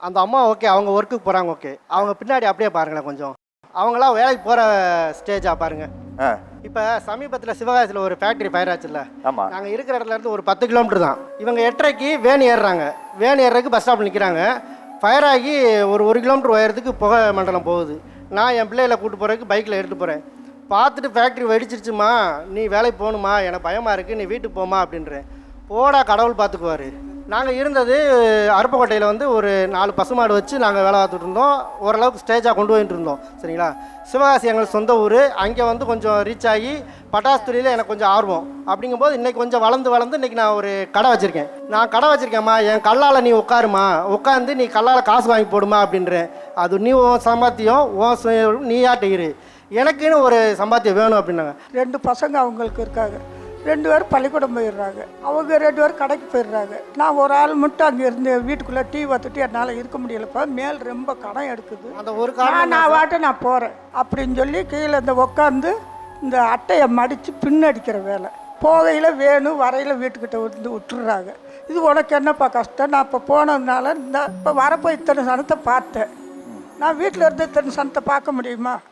அந்த அம்மா ஓகே அவங்க ஒர்க்குக்கு போகிறாங்க ஓகே அவங்க பின்னாடி அப்படியே பாருங்களேன் கொஞ்சம். அவங்களாம் வேலைக்கு போகிற ஸ்டேஜாக பாருங்க. ஆ. இப்போ சமீபத்தில் சிவகாசியில் ஒரு ஃபேக்ட்ரி ஃபயர் ஆச்சுல்ல. ஆமா. நாங்கள் இருக்கிற இடத்துல இருந்து ஒரு பத்து கிலோமீட்டர் தான். இவங்க எட்டரைக்கு வேன் ஏறுறாங்க. வேன் ஏறுறதுக்கு பஸ் ஸ்டாப்பில் நிற்கிறாங்க ஃபயர் ஆகி ஒரு ஒரு கிலோமீட்டர் உயரத்துக்கு புகை மண்டலம் போகுது. நான் என் பிள்ளைகளை கூட்டு போகிறதுக்கு பைக்கில் எடுத்துகிட்டு போகிறேன் பார்த்துட்டு ஃபேக்ட்ரி வெடிச்சிருச்சுமா நீ வேலைக்கு போகணுமா எனக்கு பயமாக இருக்குது நீ வீட்டுக்கு போமா அப்படின்றேன். போடா கடவுள் பார்த்துக்குவாரு நாங்கள் இருந்தது அருப்பக்கோட்டையில் வந்து ஒரு நாலு பசுமாடு வச்சு நாங்கள் வேலை பார்த்துட்டு இருந்தோம். ஓரளவுக்கு ஸ்டேஜாக கொண்டு போயிட்டு இருந்தோம். சரிங்களா? சிவகாசி எங்களுக்கு சொந்த ஊர். அங்கே வந்து கொஞ்சம் ரீச் ஆகி பட்டாசு தொழிலில் எனக்கு கொஞ்சம் ஆர்வம். அப்படிங்கும்போது இன்றைக்கி கொஞ்சம் வளர்ந்து வளர்ந்து இன்னைக்கு நான் ஒரு கடை வச்சுருக்கேன். நான் கடை வச்சுருக்கேம்மா என் கல்லால் நீ உட்காருமா? உட்காந்து நீ கல்லால் காசு வாங்கி போடுமா அப்படின்றேன். அது நீ உன் சம்பாத்தியம் உன் சுய- நீயாட்ட எனக்குன்னு ஒரு சம்பாத்தியம் வேணும் அப்படின்னாங்க. ரெண்டு பசங்க அவங்களுக்கு இருக்காங்க. ரெண்டு பேரும் பள்ளிக்கூடம் போயிடுறாங்க. அவங்க ரெண்டு பேரும் கடைக்கு போயிடுறாங்க. நான் ஒரு ஆள் மட்டும் அங்கே இருந்து வீட்டுக்குள்ளே டீ பார்த்துட்டு என்னால் இருக்க முடியலப்பா மேல் ரொம்ப கடன் எடுக்குது. அந்த ஒரு நான் நான் வாட்ட நான் போகிறேன் அப்படின்னு சொல்லி கீழே இந்த உட்காந்து இந்த அட்டையை மடித்து பின்னடிக்கிற வேலை. போகையில் வேணும் வரையில் வீட்டுக்கிட்ட வந்து விட்டுறாங்க. இது உனக்கு என்னப்பா கஷ்டம்? நான் இப்போ போனதுனால இந்த இப்போ வரப்போ இத்தனை சனத்தை பார்த்தேன். நான் வீட்டில் இருந்து இத்தனை சனத்தை பார்க்க முடியுமா?